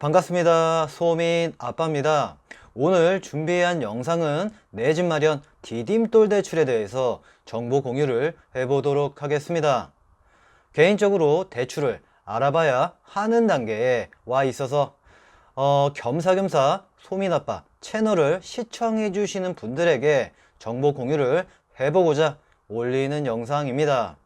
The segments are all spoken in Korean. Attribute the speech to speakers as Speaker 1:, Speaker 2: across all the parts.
Speaker 1: 반갑습니다. 소민 아빠입니다. 오늘 준비한 영상은 내 집 마련 디딤돌 대출에 대해서 정보 공유를 해보도록 하겠습니다. 개인적으로 대출을 알아봐야 하는 단계에 와 있어서 어, 겸사겸사 소민 아빠 채널을 시청해 주시는 분들에게 정보 공유를 해보고자 올리는 영상입니다.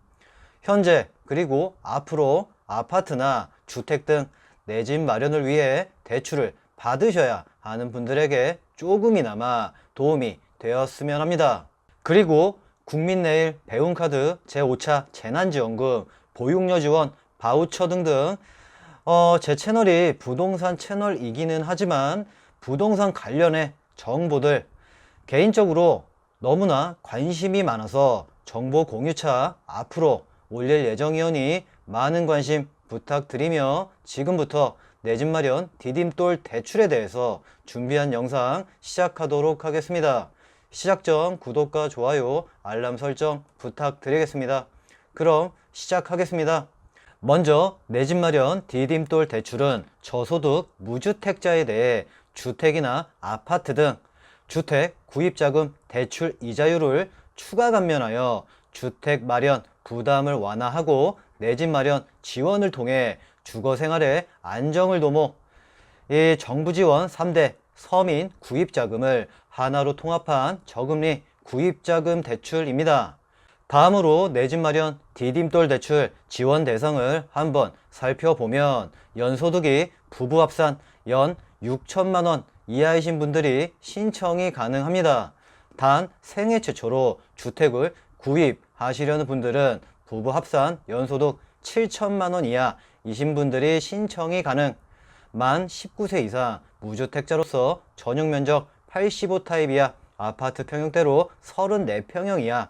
Speaker 1: 현재 그리고 앞으로 아파트나 주택 등 내 집 마련을 위해 대출을 받으셔야 하는 분들에게 조금이나마 도움이 되었으면 합니다. 그리고 국민내일 배움카드 제5차 재난지원금 보육료 지원 바우처 등등 어, 제 채널이 부동산 채널이기는 하지만 부동산 관련의 정보들 개인적으로 너무나 관심이 많아서 정보 공유차 앞으로 올릴 예정이오니 많은 관심 부탁드리며 지금부터 내 집 마련 디딤돌 대출에 대해서 준비한 영상 시작하도록 하겠습니다. 시작 전 구독과 좋아요, 알람 설정 부탁드리겠습니다. 그럼 시작하겠습니다. 먼저 내 집 마련 디딤돌 대출은 저소득 무주택자에 대해 주택이나 아파트 등 주택 구입자금 대출 이자율을 추가 감면하여 주택 마련 부담을 완화하고 내 집 마련 지원을 통해 주거 생활의 안정을 도모 이 정부 지원 3대 서민 구입 자금을 하나로 통합한 저금리 구입 자금 대출입니다. 다음으로 내 집 마련 디딤돌 대출 지원 대상을 한번 살펴보면 연소득이 부부 합산 연 6천만 원 이하이신 분들이 신청이 가능합니다. 단 생애 최초로 주택을 구입하시려는 분들은 부부 합산 연소득 7천만 원 이하 이신 분들이 신청이 가능. 만 19세 이상 무주택자로서 전용 면적 85타입 이하 아파트 평형대로 34평형 이하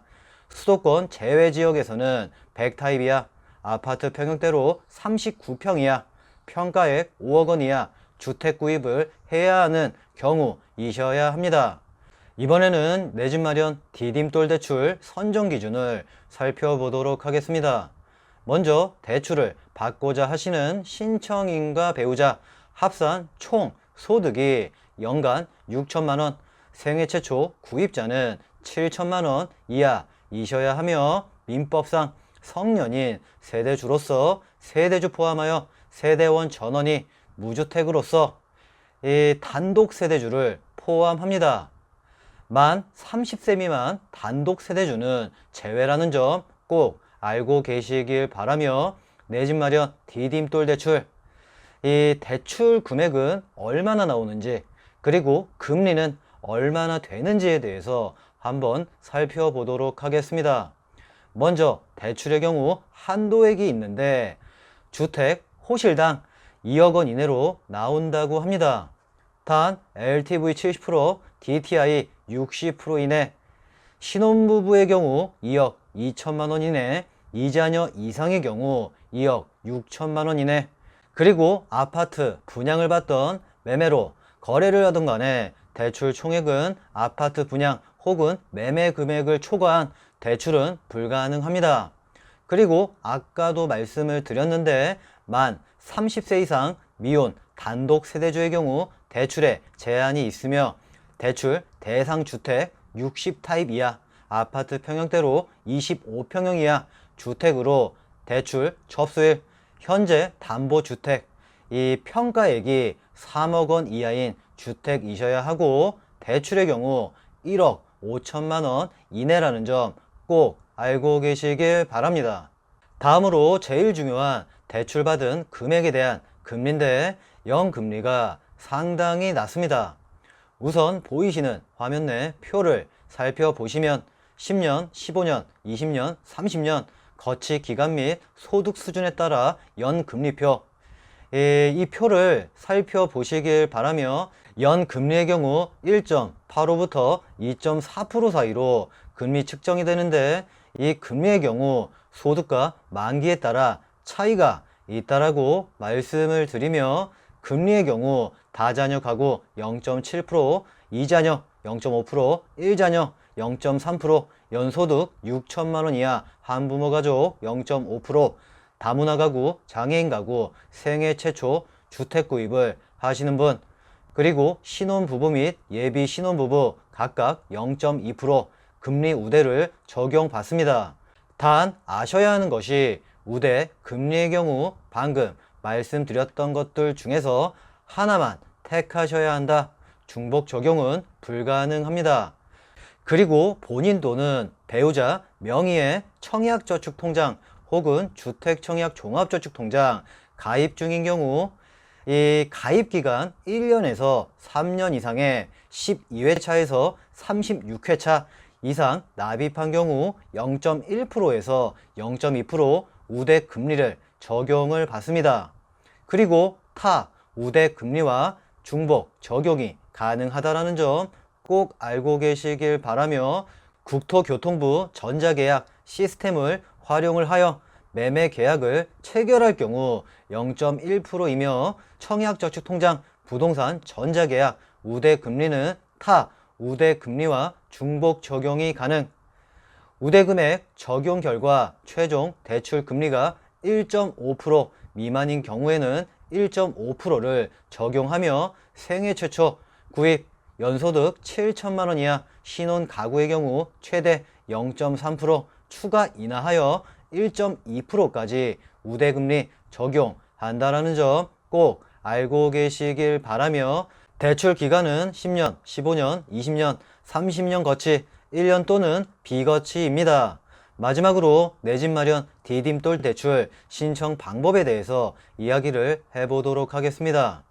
Speaker 1: 수도권 제외 지역에서는 100타입 이하 아파트 평형대로 39평 이하 평가액 5억 원 이하 주택 구입을 해야 하는 경우이셔야 합니다. 이번에는 내 집 마련 디딤돌 대출 선정 기준을 살펴보도록 하겠습니다. 먼저 대출을 받고자 하시는 신청인과 배우자 합산 총 소득이 연간 6천만 원, 생애 최초 구입자는 7천만 원 이하이셔야 하며 민법상 성년인 세대주로서 세대주 포함하여 세대원 전원이 무주택으로서 이 단독 세대주를 포함합니다. 만 30세 미만 단독 세대주는 제외라는 점 꼭 알고 계시길 바라며 내 집 마련 디딤돌 대출 이 대출 금액은 얼마나 나오는지 그리고 금리는 얼마나 되는지에 대해서 한번 살펴보도록 하겠습니다. 먼저 대출의 경우 한도액이 있는데 주택 호실당 2억 원 이내로 나온다고 합니다. 단 LTV 70%, DTI 60% 이내, 신혼부부의 경우 2억 2천만 원 이내, 이자녀 이상의 경우 2억 6천만 원 이내, 그리고 아파트 분양을 받던 매매로 거래를 하던 간에 대출 총액은 아파트 분양 혹은 매매 금액을 초과한 대출은 불가능합니다. 그리고 아까도 말씀을 드렸는데 만 30세 이상 미혼 단독 세대주의 경우 대출에 제한이 있으며 대출 대상 주택 60타입 이하 아파트 평형대로 25평형 이하 주택으로 대출 접수일 현재 담보주택 이 평가액이 3억 원 이하인 주택이셔야 하고 대출의 경우 1억 5천만 원 이내라는 점 꼭 알고 계시길 바랍니다. 다음으로 제일 중요한 대출받은 금액에 대한 금리인데 연금리가 상당히 낮습니다. 우선 보이시는 화면 내 표를 살펴보시면 10년, 15년, 20년, 30년 거치 기간 및 소득 수준에 따라 연금리표 이, 이 표를 살펴보시길 바라며 연금리의 경우 1.85부터 2.4% 사이로 금리 측정이 되는데 이 금리의 경우 소득과 만기에 따라 차이가 있다라고 말씀을 드리며 금리의 경우 다자녀 가구 0.7%, 이자녀 0.5%, 1자녀 0.3%, 연소득 6천만 원 이하 한부모 가족 0.5%, 다문화 가구, 장애인 가구, 생애 최초 주택 구입을 하시는 분, 그리고 신혼부부 및 예비 신혼부부 각각 0.2% 금리 우대를 적용받습니다. 단 아셔야 하는 것이 우대 금리의 경우 방금 말씀드렸던 것들 중에서 하나만 택하셔야 한다. 중복 적용은 불가능합니다. 그리고 본인 또는 배우자 명의의 청약저축통장 혹은 주택청약종합저축통장 가입 중인 경우 이 가입 기간 1년에서 3년 이상의 12회차에서 36회차 이상 납입한 경우 0.1%에서 0.2% 우대 금리를 적용을 받습니다. 그리고 타 우대 금리와 중복 적용이 가능하다라는 점 꼭 알고 계시길 바라며 국토교통부 전자계약 시스템을 활용을 하여 매매 계약을 체결할 경우 0.1%이며 청약저축통장 부동산 전자계약 우대 금리는 타 우대 금리와 중복 적용이 가능. 우대 금액 적용 결과 최종 대출 금리가 1.5% 미만인 경우에는 1.5%를 적용하며 생애 최초 구입 연소득 7천만 원 이하 신혼 가구의 경우 최대 0.3% 추가 인하하여 1.2%까지 우대금리 적용한다라는 점 꼭 알고 계시길 바라며 대출 기간은 10년, 15년, 20년, 30년 거치 1년 또는 비거치입니다. 마지막으로 내 집 마련 디딤돌 대출 신청 방법에 대해서 이야기를 해보도록 하겠습니다.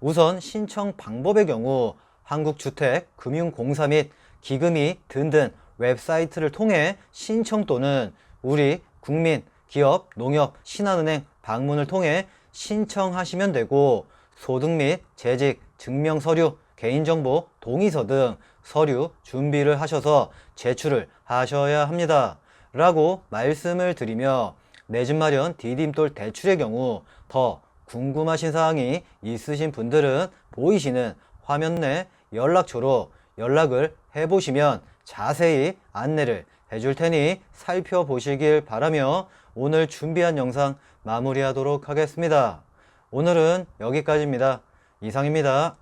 Speaker 1: 우선 신청 방법의 경우 한국주택금융공사 및 기금이 등등 웹사이트를 통해 신청 또는 우리 국민, 기업, 농협, 신한은행 방문을 통해 신청하시면 되고 소득 및 재직, 증명 서류, 개인정보, 동의서 등 서류 준비를 하셔서 제출을 하셔야 합니다. 라고 말씀을 드리며 내 집 마련 디딤돌 대출의 경우 더 궁금하신 사항이 있으신 분들은 보이시는 화면 내 연락처로 연락을 해보시면 자세히 안내를 해줄 테니 살펴보시길 바라며 오늘 준비한 영상 마무리하도록 하겠습니다. 오늘은 여기까지입니다. 이상입니다.